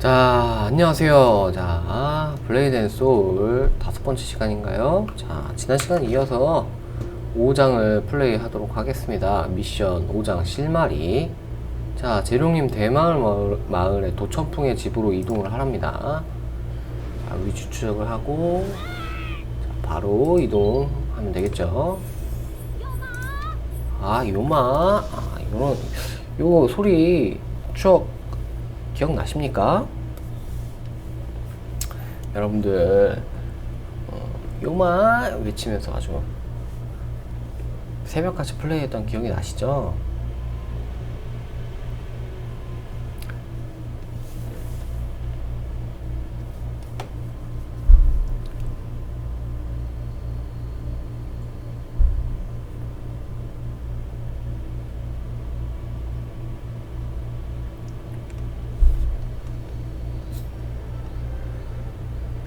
자, 안녕하세요. 자, 블레이드 앤 소울 다섯 번째 시간인가요? 자, 지난 시간 이어서 5장을 플레이 하도록 하겠습니다. 미션 5장 실마리. 자, 재룡님 대마을 마을, 마을의 도천풍의 집으로 이동을 하랍니다. 자, 위치 추적을 하고, 자, 바로 이동하면 되겠죠. 아, 요마. 아, 요런, 요 소리 추억 기억나십니까? 여러분들 어, 요마 외치면서 아주 새벽같이 플레이했던 기억이 나시죠?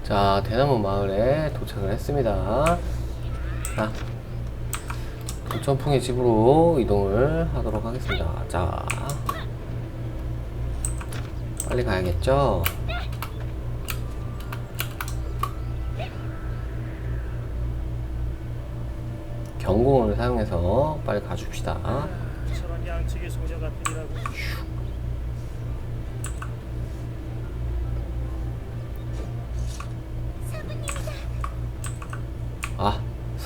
자, 대나무 마을에 도착을 했습니다. 자, 도천풍의 집으로 이동을 하도록 하겠습니다. 자, 빨리 가야겠죠? 경공을 사용해서 빨리 가줍시다. 저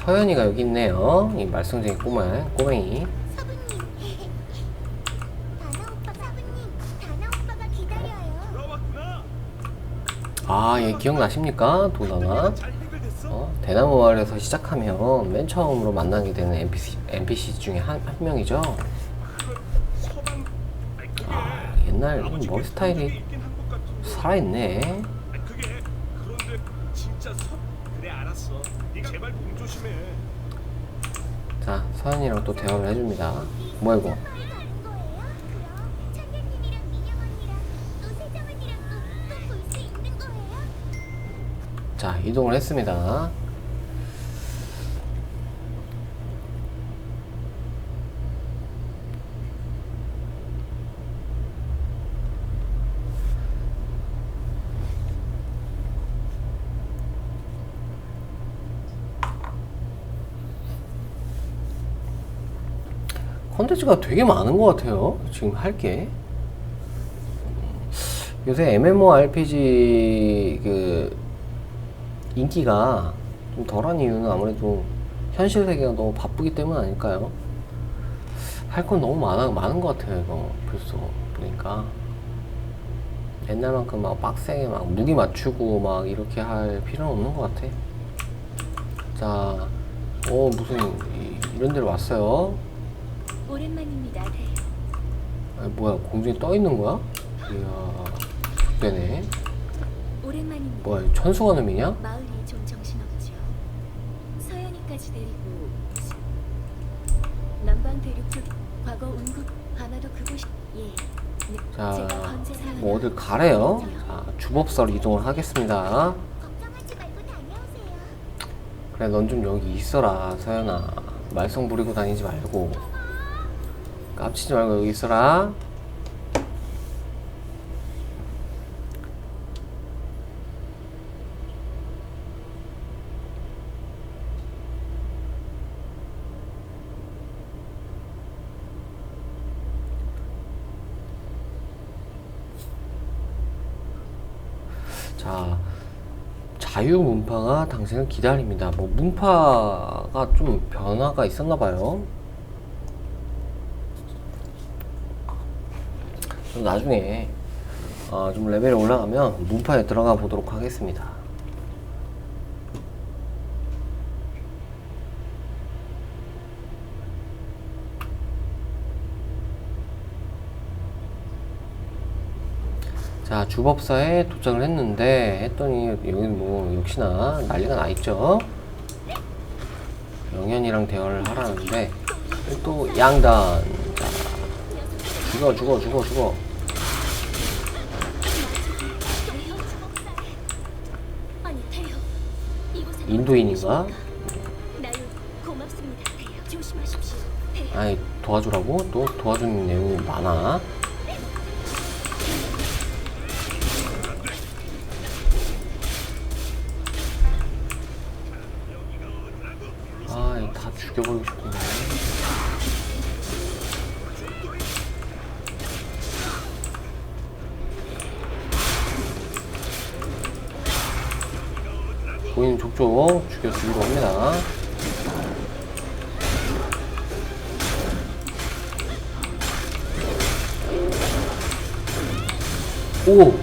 서연이가 여기 있네요. 이 말썽쟁이 꼬마, 꼬맹이. 아, 얘 기억나십니까? 도나나. 어, 대나무 마을에서 시작하면 맨 처음으로 만나게 되는 NPC, NPC 중에 한, 한 명이죠. 아, 옛날 머리 스타일이 한것 같은데 살아있네. 자, 서연이랑 또 대화를 해줍니다. 뭐야, 이거? 가는 거예요? 그럼 천녀님이랑 민영 언니랑 또 세정 언니랑 또 볼 수 있는 거예요? 자, 이동을 했습니다. 컨텐츠가 되게 많은 것 같아요. 지금 할 게. 요새 MMORPG 그 인기가 좀 덜한 이유는 아무래도 현실 세계가 너무 바쁘기 때문 아닐까요? 할 건 너무 많아, 많은 것 같아요, 이거. 벌써 보니까. 옛날만큼 막 빡세게 막 무기 맞추고 막 이렇게 할 필요는 없는 것 같아. 자, 어, 무슨, 이, 이런 데로 왔어요. 오랜만입니다, 네. 아, 뭐야, 공중에 떠 있는 거야? 이야, 되네. 오랜만입니다. 뭐야, 놈이냐? 마을이 좀 정신없죠. 서연이까지 데리고 남방 대륙 쪽 과거 운국 아마도 그곳이 예. 네, 자, 뭐 어딜 가래요? 자, 주법사로 이동을 하겠습니다. 그래, 넌 좀 여기 있어라, 서연아. 말썽 부리고 다니지 말고. 깝치지 말고 여기 있어라. 자, 자유 문파가 당신을 기다립니다. 뭐 문파가 좀 변화가 있었나 봐요. 좀 나중에 어, 좀 레벨이 올라가면 문파에 들어가 보도록 하겠습니다. 자, 주법사에 도착을 했는데, 했더니, 여기 뭐, 역시나 난리가 나 있죠? 영현이랑 대화를 하라는데, 또, 양단. 자, 죽어, 죽어, 죽어, 죽어. 인도인인가? 아이 도와주라고? 또 도와주는 내용이 많아. 아 다 죽여버리고 싶구나 보이는 족족 죽여주기로 합니다. 오!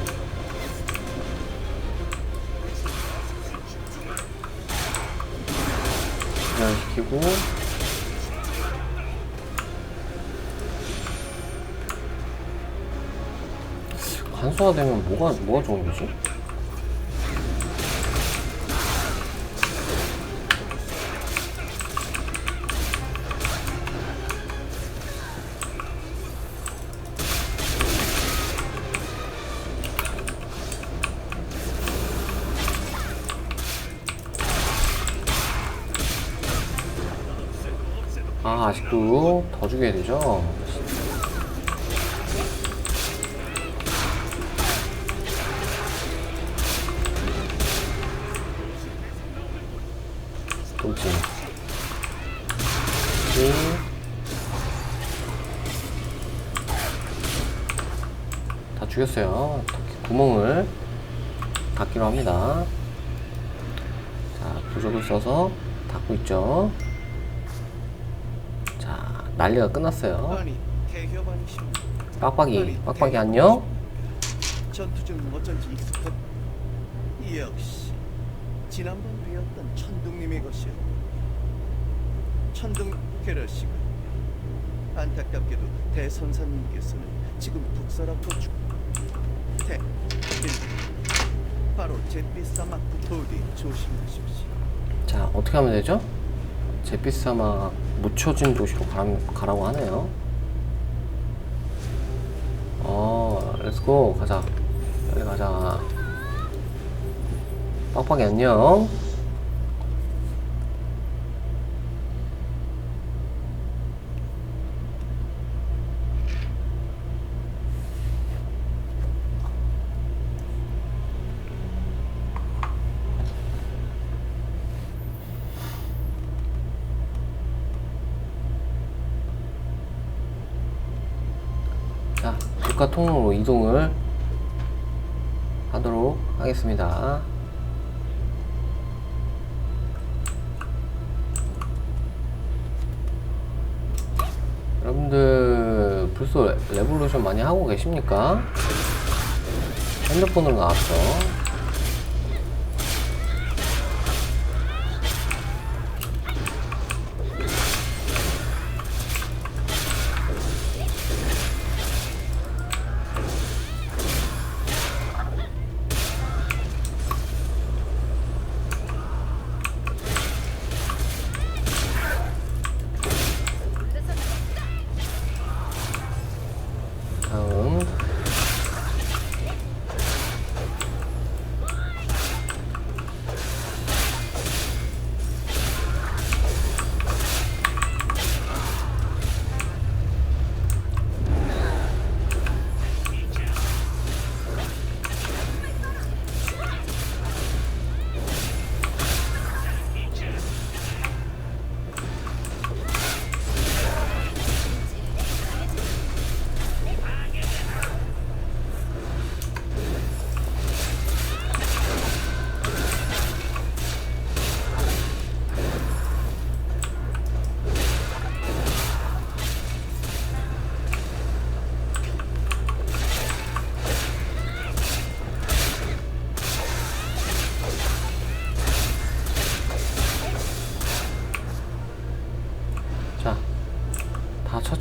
시키고 간소화 되면 뭐가 뭐가 좋은 거지? 아 아직도 더 죽여야 되죠? 돌진 다 죽였어요. 구멍을 닫기로 합니다. 자 부적을 써서 닫고 있죠. 자 난리가 끝났어요? 빡빡이 빡빡이 안녕? 전투 중 어쩐지 익숙한. 역시 지난번 뵈었던 천둥님의 것이었고 천둥 그러시고 안타깝게도 대선사님께서는 지금 북서라고 죽대 일, 바로 잿빛 사막 부디 조심하십시오. 자 어떻게 하면 되죠? 사막 묻혀진 도시로 가, 가라 고 하네요. 어 렛츠고 가자. 빨리 가자. 빡빡이 안녕 자 국가 통로로 이동을 하도록 하겠습니다 여러분들 벌써 레- 레볼루션 많이 하고 계십니까? 핸드폰으로 나왔죠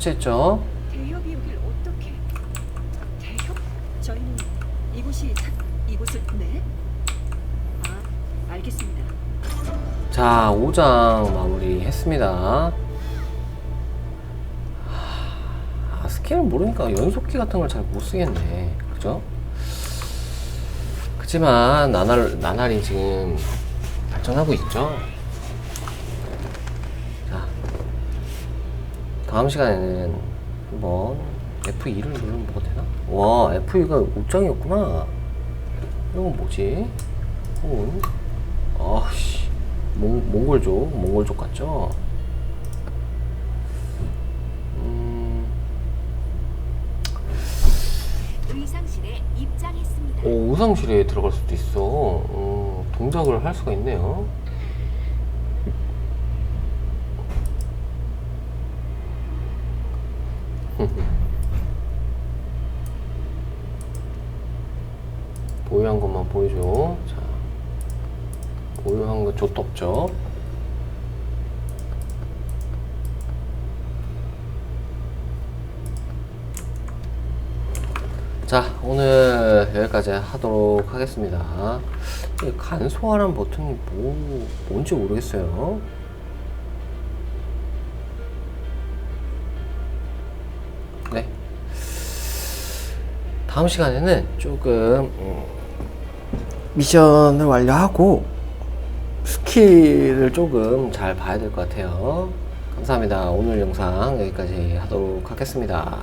다 처치했죠? 대협이 여길 어떻게? 대협? 저희는 이곳이 자, 이곳을 네? 아, 알겠습니다. 자, 5장 마무리 했습니다. 아, 스킬을 모르니까 연속기 같은 걸 잘 못 쓰겠네. 그죠? 그치만, 나날, 나날이 지금 발전하고 있죠? 다음 시간에는 한번 F2를 누르면 뭐가 되나? 와 F2가 옷장이었구나 이건 뭐지? 혹은 아씨 몽, 몽골족 몽골족 같죠? 음. 오, 우상실에 들어갈 수도 있어. 어, 동작을 할 수가 있네요. 보유한 것만 보여줘. 자, 보유한 거 족도 없죠. 자, 오늘 여기까지 하도록 하겠습니다. 이 간소화란 버튼이 뭐, 뭔지 모르겠어요. 네. 다음 시간에는 조금, 음, 미션을 완료하고, 스킬을 조금 잘 봐야 될 것 같아요. 감사합니다. 오늘 영상 여기까지 하도록 하겠습니다.